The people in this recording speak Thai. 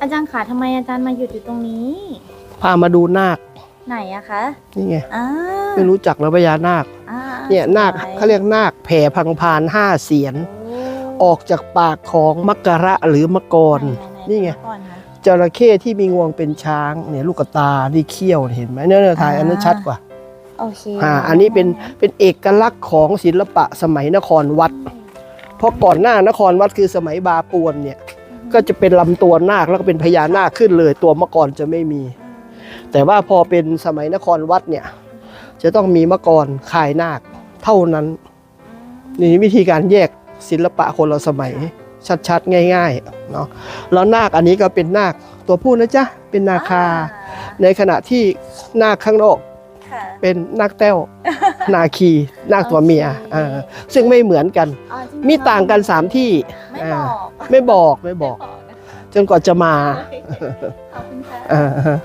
อาจารย์ขาทำไมอาจารย์มาหยุดอยู่ตรงนี้ พามาดูนาค ไหนอะคะ นี่ไงอ่าไม่รู้จักแล้วพญานาค อ่าเนี่ยนาคสวยเขาเรียกนาคแผ่พังพานห้าเสียน โอ้ออกจากปากของมักกะระหรือมะกรหๆๆนี่ไง ก่อนคะ จระเข้ที่มีงวงเป็นช้างเนี่ยลูกกระตาที่เขี้ยวเห็นไหมเนี่ยเนี่ยถ่ายอันนั้นชัดกว่าโอเคอ่าอันนี้เป็นเป็นเอกลักษณ์ของศิลปะสมัยนครวัด เพราะก่อนหน้านครวัดคือสมัยบาปวนเนี่ย ก็จะเป็นลำตัวนาคแล้วก็เป็นพญานาคขึ้นเลย ตัวมะกรจะไม่มี แต่ว่าพอเป็นสมัยนครวัดเนี่ย จะต้องมีมะกรคายนาคเท่านั้น นี่วิธีการแยกศิลปะคนละสมัยชัดๆ ง่ายๆเนาะแล้วนาคอันนี้ก็เป็นนาคตัวผู้นะจ๊ะเป็นนาคา ในขณะที่นาคข้างนอกค่ะเป็นนาคแต้ว นาคีนาคตัวเมียโอเคอ่าซึ่งไม่เหมือนกันอ๋อจริงๆมีต่างกันสามที่ไม่อ่าบอกไม่บอกไม่บอกนะคะจนกว่าจะมาโอเคขอบคุณค่ะอ่า